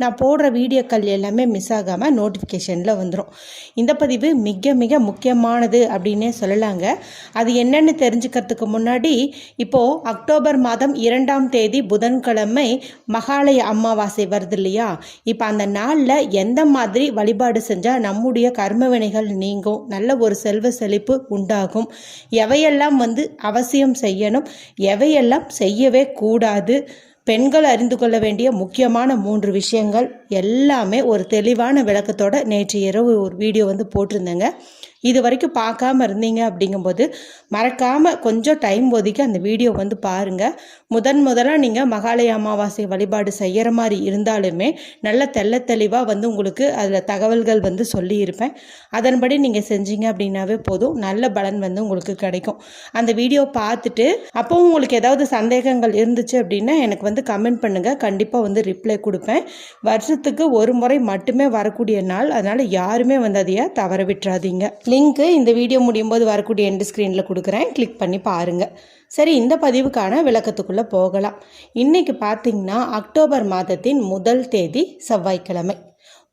நான் போடுற வீடியோக்கள் எல்லாமே மிஸ் ஆகாமல் நோட்டிஃபிகேஷனில் வந்துடும் இந்த பதிவு மிக மிக முக்கியமானது அப்படின்னே சொல்லலாங்க. அது என்னென்னு தெரிஞ்சுக்கிறதுக்கு முன்னாடி இப்போது அக்டோபர் மாதம் இரண்டாம் தேதி புதன்கிழமை மகாலய அமாவாசை வருது இல்லையா? இப்போ அந்த நாளில் எந்த மாதிரி வழிபாடு செஞ்சால் நம்முடைய கர்ம வினைகள் நீங்கும்? நல்ல ஒரு செல்வ செழிப்பு உண்டாகும். எவையெல்லாம் வந்து அவசியம் செய்யணும்? எவையெல்லாம் செய்யவே கூடாது? பெண்கள் அறிந்து கொள்ள வேண்டிய முக்கியமான மூன்று விஷயங்கள் எல்லாமே ஒரு தெளிவான விளக்கத்தோட நேற்று இரவு ஒரு வீடியோ வந்து போட்டிருந்தேங்க. இது வரைக்கும் பார்க்காம இருந்தீங்க அப்படிங்கும்போது மறக்காமல் கொஞ்சம் டைம் ஒதுக்கி அந்த வீடியோ வந்து பாருங்கள் முதன் முதலாக நீங்கள் மகாலய அமாவாசை வழிபாடு செய்கிற மாதிரி இருந்தாலுமே நல்ல தெள்ள தெளிவாக வந்து உங்களுக்கு அதில் தகவல்கள் வந்து சொல்லியிருப்பேன். அதன்படி நீங்கள் செஞ்சீங்க அப்படின்னாவே போதும். நல்ல பலன் வந்து உங்களுக்கு கிடைக்கும். அந்த வீடியோ பார்த்துட்டு அப்போ உங்களுக்கு ஏதாவது சந்தேகங்கள் இருந்துச்சு அப்படின்னா எனக்கு வந்து கமெண்ட் பண்ணுங்கள் கண்டிப்பாக வந்து ரிப்ளை கொடுப்பேன். வருஷத்துக்கு ஒரு முறை மட்டுமே வரக்கூடிய நாள். அதனால் யாருமே வந்து அதையை தவற விட்டுறாதீங்க. லிங்க்கு இந்த வீடியோ முடியும் போது வரக்கூடிய எண்டு ஸ்க்ரீனில் கொடுக்குறேன். கிளிக் பண்ணி பாருங்கள் சரி இந்த பதிவுக்கான விளக்கத்துக்குள்ளே போகலாம். இன்றைக்கி பார்த்தீங்கன்னா அக்டோபர் மாதத்தின் முதல் தேதி செவ்வாய்க்கிழமை.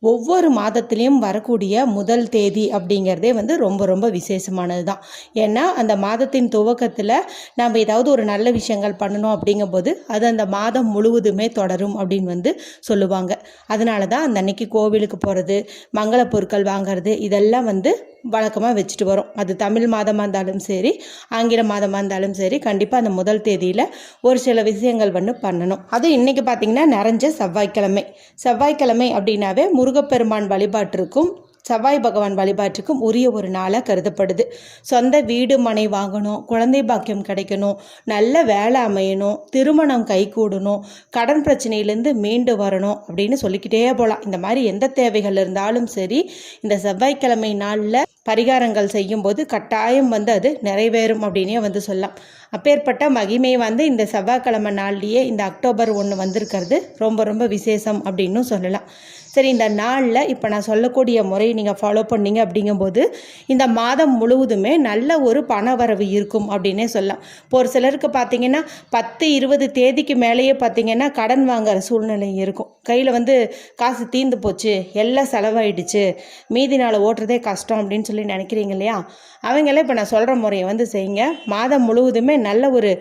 ஒவ்வொரு மாதத்துலேயும் வரக்கூடிய முதல் தேதி அப்படிங்கிறதே வந்து ரொம்ப ரொம்ப விசேஷமானது தான் ஏன்னா அந்த மாதத்தின் துவக்கத்தில் நம்ம ஏதாவது ஒரு நல்ல விஷயங்கள் பண்ணணும் அப்படிங்கும்போது அது அந்த மாதம் முழுவதுமே தொடரும் அப்படின்னு வந்து சொல்லுவாங்க. அதனால தான் அந்த அன்னைக்கு கோவிலுக்கு போகிறது மங்கள பொருட்கள் வாங்குறது இதெல்லாம் வந்து வழக்கமாக வச்சுட்டு வரோம். அது தமிழ் மாதமாக இருந்தாலும் சரி ஆங்கில மாதமாக இருந்தாலும் சரி கண்டிப்பாக அந்த முதல் தேதியில் ஒரு சில விஷயங்கள் வந்து பண்ணணும். அது இன்றைக்கி பார்த்திங்கன்னா நிறைஞ்ச செவ்வாய்க்கிழமை. செவ்வாய்க்கிழமை அப்படின்னாவே முருகப்பெருமான் வழிபாட்டிற்கும் செவ்வாய் பகவான் வழிபாட்டுக்கும் உரிய ஒரு நாளாக கருதப்படுது. சொந்த வீடு மனை வாங்கணும் குழந்தை பாக்கியம் கிடைக்கணும் நல்ல வேலை அமையணும் திருமணம் கைகூடணும் கடன் பிரச்சனையிலேருந்து மீண்டு வரணும் அப்படின்னு சொல்லிக்கிட்டே போகலாம் இந்த மாதிரி எந்த தேவைகள் இருந்தாலும் சரி இந்த செவ்வாய்க்கிழமை நாளில் பரிகாரங்கள் செய்யும்போது கட்டாயம் வந்து அது நிறைவேறும் அப்படின்னே வந்து சொல்லலாம். அப்பேற்பட்ட மகிமை வந்து இந்த செவ்வாய்க்கிழமை நாள்லேயே இந்த அக்டோபர் ஒன்று வந்திருக்கிறது. ரொம்ப ரொம்ப விசேஷம் அப்படின்னும் சொல்லலாம். சரி இந்த நாளில் இப்போ நான் சொல்லக்கூடிய முறையை நீங்கள் ஃபாலோ பண்ணீங்க அப்படிங்கும்போது இந்த மாதம் முழுவதுமே நல்ல ஒரு பண வரவு இருக்கும் அப்படின்னே சொல்லலாம். இப்போ ஒரு சிலருக்கு பார்த்தீங்கன்னா பத்து இருபது தேதிக்கு மேலேயே பார்த்தீங்கன்னா கடன் வாங்குற சூழ்நிலை இருக்கும். கையில் வந்து காசு தீர்ந்து போச்சு எல்லாம் செலவாயிடுச்சு மீதி நாள் ஓட்டுறதே கஷ்டம் அப்படின்னு சொல்லி நினைக்கிறீங்க இல்லையா? அவங்களே இப்போ நான் சொல்கிற முறையை வந்து செய்யுங்க. மாதம் முழுவதுமே நல்ல ஒரு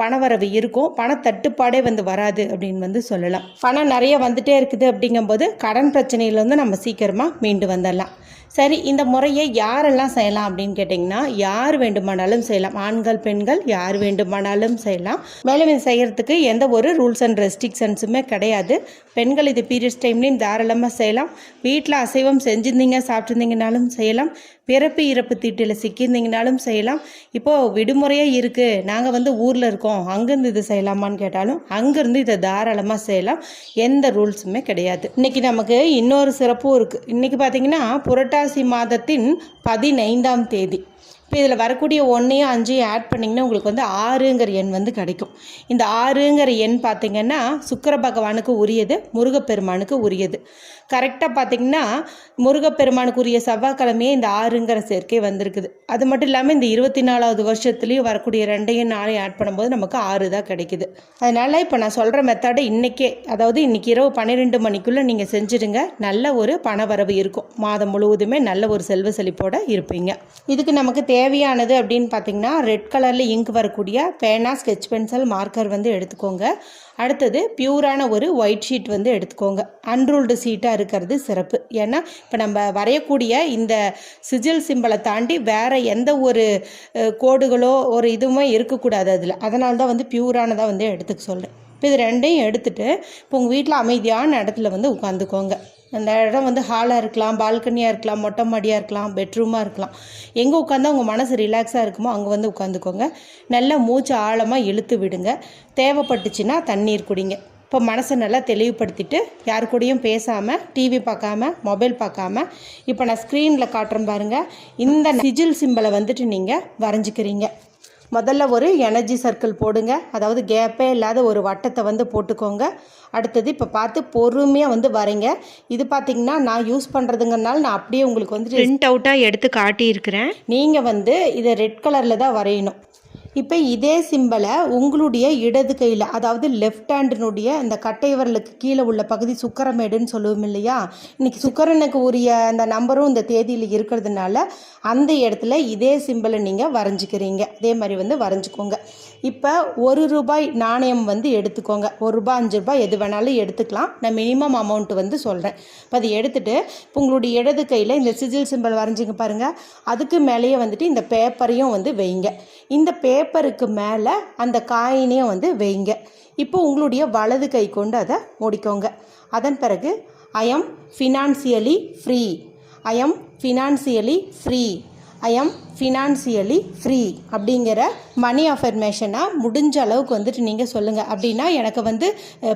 பண பணவரவு இருக்கும். பணத்தட்டுப்பாடே வந்து வராது அப்படின்னு வந்து சொல்லலாம். பணம் நிறைய வந்துட்டே இருக்குது அப்படிங்கும்போது கடன் பிரச்சனையிலேருந்து நம்ம சீக்கிரமாக மீண்டு வந்துடலாம். சரி இந்த முறையை யாரெல்லாம் செய்யலாம் அப்படின்னு கேட்டிங்கன்னா யார் வேண்டுமானாலும் செய்யலாம். ஆண்கள் பெண்கள் யார் வேண்டுமானாலும் செய்யலாம். மேலும் இது செய்கிறதுக்கு எந்த ஒரு ரூல்ஸ் அண்ட் ரெஸ்ட்ரிக்ஷன்ஸுமே கிடையாது. பெண்கள் இது பீரியட்ஸ் டைம்லேயும் தாராளமாக செய்யலாம். வீட்டில் அசைவம் செஞ்சுருந்தீங்க சாப்பிட்ருந்தீங்கனாலும் செய்யலாம். பிறப்பு இறப்பு தீட்டில் சிக்கியிருந்தீங்கனாலும் செய்யலாம். இப்போது விடுமுறையாக இருக்குது நாங்கள் வந்து ஊரில் இருக்கோம். அங்கேருந்து இது செய்யலாமான்னு கேட்டாலும் அங்கேருந்து இதை தாராளமாக செய்யலாம். எந்த ரூல்ஸுமே கிடையாது. இன்றைக்கி நமக்கு இன்னொரு சிறப்பும் இருக்குது இன்றைக்கி பார்த்தீங்கன்னா புரட்டாசி மாதத்தின் பதினைந்தாம் தேதி. இப்போ இதில் வரக்கூடிய ஒன்றையும் அஞ்சையும் ஆட் பண்ணிங்கன்னா உங்களுக்கு வந்து ஆறுங்கிற எண் வந்து கிடைக்கும். இந்த ஆறுங்கிற எண் பார்த்திங்கன்னா சுக்கர பகவானுக்கு உரியது முருகப்பெருமானுக்கு உரியது. கரெக்டாக பார்த்திங்கன்னா முருகப்பெருமானுக்கு உரிய செவ்வாய்க்கிழமையே இந்த ஆறுங்கிற சேர்க்கை வந்திருக்குது. அது மட்டும் இல்லாமல் இந்த இருபத்தி நாலாவது வருஷத்துலேயும் வரக்கூடிய ரெண்டையும் நாளையும் ஆட் பண்ணும்போது நமக்கு ஆறு தான் கிடைக்குது. அதனால் இப்போ நான் சொல்கிற மெத்தடை இன்றைக்கே அதாவது இன்றைக்கி இரவு பன்னிரெண்டு மணிக்குள்ளே நீங்கள் செஞ்சுடுங்க. நல்ல ஒரு பணவரவு இருக்கும். மாதம் முழுவதுமே நல்ல ஒரு செல்வ செழிப்போடு இருப்பீங்க. இதுக்கு நமக்கு தேவையானது அப்படின்னு பார்த்தீங்கன்னா ரெட் கலரில் இங்க் வரக்கூடிய பேனா ஸ்கெட்ச் பென்சில் மார்க்கர் வந்து எடுத்துக்கோங்க. அடுத்தது பியூரான ஒரு ஒயிட் ஷீட் வந்து எடுத்துக்கோங்க. அன்ரூல்டு சீட்டாக இருக்கிறது சிறப்பு. ஏன்னா இப்போ நம்ம வரையக்கூடிய இந்த சிஜில் சிம்பலை தாண்டி வேறு எந்த ஒரு கோடுகளோ ஒரு இதுவுமே இருக்கக்கூடாது அதில். அதனால தான் வந்து பியூரானதாக வந்து எடுத்துக்க சொல்கிறேன் இப்போ இது ரெண்டையும் எடுத்துகிட்டு இப்போ உங்கள் வீட்டில் அமைதியான இடத்துல வந்து உட்காந்துக்கோங்க. அந்த இடம் வந்து ஹாலாக இருக்கலாம் பால்கனியாக இருக்கலாம் மொட்டை மாடியாக இருக்கலாம் பெட்ரூமாக இருக்கலாம். எங்கே உட்காந்தா உங்கள் மனசு ரிலாக்ஸாக இருக்குமோ அங்கே வந்து உட்காந்துக்கோங்க. நல்லா மூச்சு ஆழமாக இழுத்து விடுங்க. தேவைப்பட்டுச்சுன்னா தண்ணீர் குடிங்க. இப்போ மனசை நல்லா தெளிவுபடுத்திட்டு யார் கூடயும் பேசாமல் டிவி பார்க்காம மொபைல் பார்க்காம இப்போ நான் ஸ்க்ரீனில் காட்டுறேன் பாருங்கள் இந்த சிஜில் சிம்பிளை வந்துட்டு நீங்கள் வரைஞ்சிக்கிறீங்க. முதல்ல ஒரு எனர்ஜி சர்க்கிள் போடுங்க. அதாவது கேப்பே இல்லாத ஒரு வட்டத்தை வந்து போட்டுக்கோங்க. அடுத்தது இப்போ பார்த்து பொறுமையாக வந்து வரைங்க. இது பார்த்தீங்கன்னா நான் யூஸ் பண்ணுறதுங்கனால நான் அப்படியே உங்களுக்கு வந்து பிரிண்ட் அவுட்டாக எடுத்து காட்டியிருக்கிறேன். நீங்கள் வந்து இதை ரெட் கலரில் தான் வரையணும். இப்போ இதே சிம்பலை உங்களுடைய இடது கையில் அதாவது லெஃப்ட் ஹேண்டினுடைய இந்த கட்டை விரலுக்கு கீழே உள்ள பகுதி சுக்கரமேடுன்னு சொல்லுவோம் இல்லையா? இன்னைக்கு சுக்கரனுக்கு உரிய அந்த நம்பரும் இந்த தேதியில் இருக்கிறதுனால அந்த இடத்துல இதே சிம்பலை நீங்கள் வரைஞ்சிக்கிறீங்க. அதே மாதிரி வந்து வரைஞ்சிக்கோங்க. இப்போ ஒரு ரூபாய் நாணயம் வந்து எடுத்துக்கோங்க. ஒரு ரூபாய் அஞ்சு ரூபாய் எது வேணாலும் எடுத்துக்கலாம். நான் மினிமம் அமௌண்ட் வந்து சொல்கிறேன் இப்போ அதை எடுத்துகிட்டு இப்போ உங்களுடைய இடது கையில் இந்த சிஜில் சிம்பிள் வரைஞ்சிங்க பாருங்கள் அதுக்கு மேலேயே வந்துட்டு இந்த பேப்பரையும் வந்து வைங்க. இந்த பேப்பருக்கு மேலே அந்த காயினையும் வந்து வைங்க. இப்போ உங்களுடைய வலது கை கொண்டு அதை முடிக்கோங்க. அதன் பிறகு I am financially free I am financially free I am financially free அப்படிங்கிற மணி அஃபர்மேஷனாக முடிஞ்ச அளவுக்கு வந்துட்டு நீங்கள் சொல்லுங்கள் அப்படின்னா எனக்கு வந்து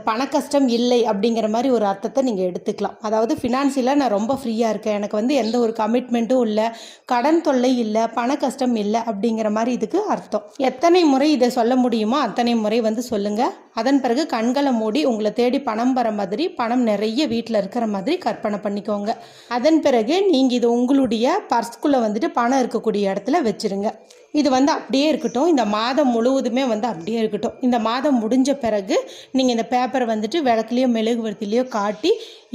பண கஷ்டம் இல்லை அப்படிங்கிற மாதிரி ஒரு அர்த்தத்தை நீங்கள் எடுத்துக்கலாம். அதாவது ஃபினான்சியலாக நான் ரொம்ப ஃப்ரீயாக இருக்கேன். எனக்கு வந்து எந்த ஒரு கமிட்மெண்ட்டும் இல்லை. கடன் தொல்லை இல்லை. பண கஷ்டம் இல்லை அப்படிங்கிற மாதிரி இதுக்கு அர்த்தம். எத்தனை முறை இதை சொல்ல முடியுமோ அத்தனை முறை வந்து சொல்லுங்கள் அதன் பிறகு கண்களை மூடி உங்களை தேடி பணம் வர மாதிரி பணம் நிறைய வீட்டில் இருக்கிற மாதிரி கற்பனை பண்ணிக்கோங்க. அதன் பிறகு நீங்கள் இது உங்களுடைய பர்ஸ்குள்ளே வந்துட்டு பணம் இருக்கக்கூடிய இடத்துல வச்சிருங்க. இது வந்து அப்படியே இருக்கட்டும். இந்த மாதம் முழுவதுமே வந்து அப்படியே இருக்கட்டும். இந்த மாதம் முடிஞ்ச பிறகு நீங்கள் இந்த பேப்பரை வந்துட்டு விளக்குலையோ மெழுகுவர்த்திலையோ காட்டி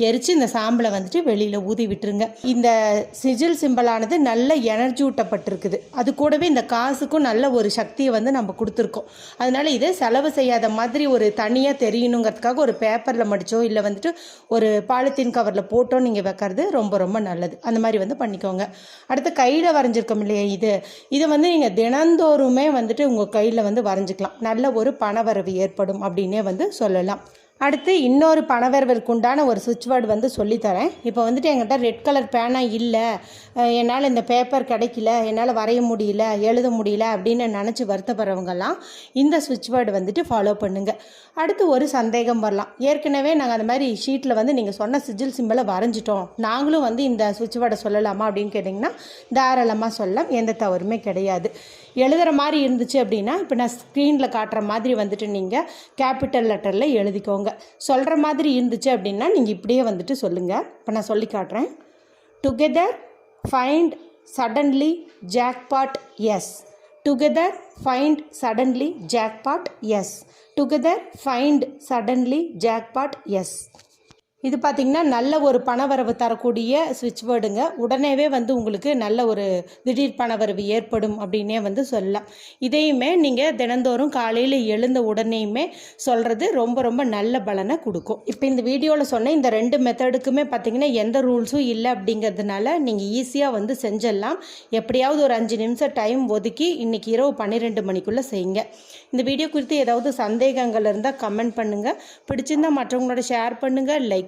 எரித்து இந்த சாம்பலை வந்துட்டு வெளியில் ஊதி விட்டுருங்க. இந்த சிஜில் சிம்பிளானது நல்ல எனர்ஜி ஊட்டப்பட்டிருக்குது. அது கூடவே இந்த காசுக்கும் நல்ல ஒரு சக்தியை வந்து நம்ம கொடுத்துருக்கோம். அதனால இதை செலவு செய்யாத மாதிரி ஒரு தனியாக தெரியணுங்கிறதுக்காக ஒரு பேப்பரில் மடிச்சோ இல்லை வந்துட்டு ஒரு பாலித்தீன் கவரில் போட்டோ நீங்கள் வைக்கிறது ரொம்ப ரொம்ப நல்லது. அந்த மாதிரி வந்து பண்ணிக்கோங்க. அடுத்து கையில் வரைஞ்சிருக்கோம் இல்லையா இது? இதை வந்து நீங்கள் தினந்தோறுமே வந்துட்டு உங்கள் கையில் வந்து வரைஞ்சிக்கலாம். நல்ல ஒரு பணவரவு ஏற்படும் அப்படின்னே வந்து சொல்லலாம். அடுத்து இன்னொரு பணவரவிற்குண்டான ஒரு சுவிட்ச் வேர்டு வந்து சொல்லித்தரேன். இப்போ வந்துட்டு என்கிட்ட ரெட் கலர் பேனா இல்லை. என்னால் இந்த பேப்பர் கிடைக்கல. என்னால் வரைய முடியல. எழுத முடியல அப்படின்னு நினச்சி வருத்தப்படுறவங்கெல்லாம் இந்த சுவிட்ச் வேர்டு வந்துட்டு ஃபாலோ பண்ணுங்கள் அடுத்து ஒரு சந்தேகம் வரலாம். ஏற்கனவே நாங்கள் அந்த மாதிரி ஷீட்டில் வந்து நீங்கள் சொன்ன சிஜில் சிம்பிளை வரைஞ்சிட்டோம். நாங்களும் வந்து இந்த சுவிட்ச் வேர்டை சொல்லலாமா அப்படின்னு கேட்டிங்கன்னா தாராளமாக சொல்லலாம். எந்த தவறுமே கிடையாது. எழுதுகிற மாதிரி இருந்துச்சு அப்படின்னா இப்போ நான் ஸ்க்ரீனில் காட்டுற மாதிரி வந்துட்டு நீங்கள் கேபிட்டல் லெட்டரில் எழுதிக்கோங்க. சொல்கிற மாதிரி இருந்துச்சு அப்படின்னா நீங்கள் இப்படியே வந்துட்டு சொல்லுங்கள் இப்போ நான் சொல்லி காட்டுறேன். Together find suddenly jackpot yes together find suddenly jackpot yes together find suddenly jackpot yes இது பார்த்திங்கன்னா நல்ல ஒரு பணவரவு தரக்கூடிய சுவிட்ச் வேர்டுங்க உடனேவே வந்து உங்களுக்கு நல்ல ஒரு திடீர் பணவரவு ஏற்படும் அப்படின்னே வந்து சொல்லலாம். இதையுமே நீங்கள் தினந்தோறும் காலையில் எழுந்த உடனேயுமே சொல்கிறது ரொம்ப ரொம்ப நல்ல பலனை கொடுக்கும். இப்போ இந்த வீடியோவில் சொன்ன இந்த ரெண்டு மெத்தடுக்குமே பார்த்திங்கன்னா எந்த ரூல்ஸும் இல்லை அப்படிங்கிறதுனால நீங்கள் ஈஸியாக வந்து செஞ்சிடலாம் எப்படியாவது ஒரு அஞ்சு நிமிஷம் டைம் ஒதுக்கி இன்றைக்கி இரவு பன்னிரெண்டு மணிக்குள்ளே செய்யுங்க. இந்த வீடியோ குறித்து ஏதாவது சந்தேகங்கள் இருந்தால் கமெண்ட் பண்ணுங்கள் பிடிச்சிருந்தால் மற்றவங்களோட ஷேர் பண்ணுங்கள் லைக்